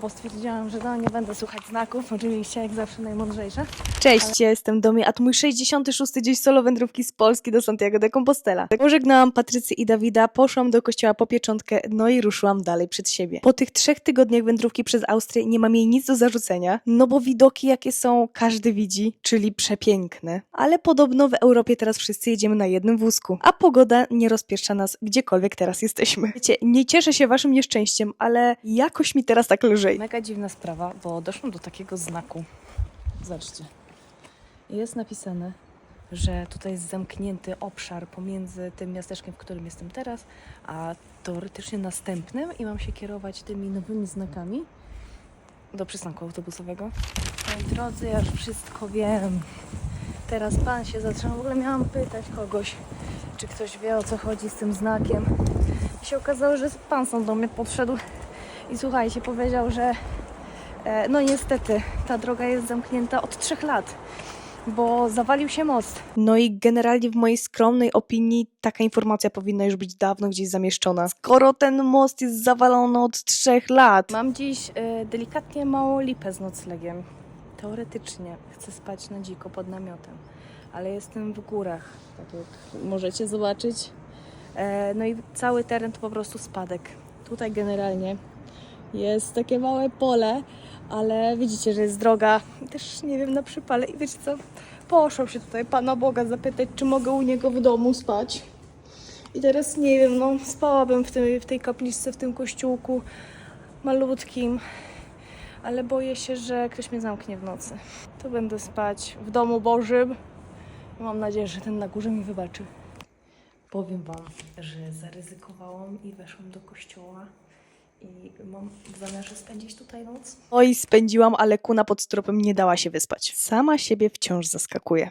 Bo stwierdziłam, że no nie będę słuchać znaków, oczywiście jak zawsze najmądrzejsza. Cześć, ja jestem Domi, a to mój 66. dzień solo wędrówki z Polski do Santiago de Compostela. Tak pożegnałam Patrycję i Dawida, poszłam do kościoła po pieczątkę, no i ruszyłam dalej przed siebie. Po tych trzech tygodniach wędrówki przez Austrię nie mam jej nic do zarzucenia, no bo widoki jakie są, każdy widzi, czyli przepiękne. Ale podobno w Europie teraz wszyscy jedziemy na jednym wózku, a pogoda nie rozpieszcza nas gdziekolwiek teraz jesteśmy. Wiecie, nie cieszę się waszym nieszczęściem, ale jakoś mi teraz tak lżej. Mega dziwna sprawa, bo doszłam do takiego znaku. Zobaczcie. Jest napisane, że tutaj jest zamknięty obszar pomiędzy tym miasteczkiem, w którym jestem teraz, a teoretycznie następnym i mam się kierować tymi nowymi znakami do przystanku autobusowego. Moi drodzy, ja już wszystko wiem. Teraz pan się zatrzymał. W ogóle miałam pytać kogoś, czy ktoś wie o co chodzi z tym znakiem. I się okazało, że pan sam do mnie podszedł i słuchajcie, powiedział, że e, no niestety ta droga jest zamknięta od trzech lat, bo zawalił się most. No i generalnie w mojej skromnej opinii taka informacja powinna już być dawno gdzieś zamieszczona. Skoro ten most jest zawalony od trzech lat. Mam dziś e, delikatnie małą lipę z noclegiem. Teoretycznie chcę spać na dziko pod namiotem, ale jestem w górach, tak jak możecie zobaczyć. E, no i cały teren to po prostu spadek. Tutaj generalnie jest takie małe pole, ale widzicie, że jest droga. Też nie wiem na przypale. I wiecie co? Poszłam się tutaj Pana Boga zapytać, czy mogę u niego w domu spać. I teraz nie wiem, no spałabym w tej, w tej kapliczce, w tym kościółku malutkim, ale boję się, że ktoś mnie zamknie w nocy. To będę spać w domu Bożym. Mam nadzieję, że ten na górze mi wybaczy. Powiem Wam, że zaryzykowałam i weszłam do kościoła mam w spędzić tutaj noc. Oj, spędziłam, ale kuna pod stropem nie dała się wyspać. Sama siebie wciąż zaskakuje.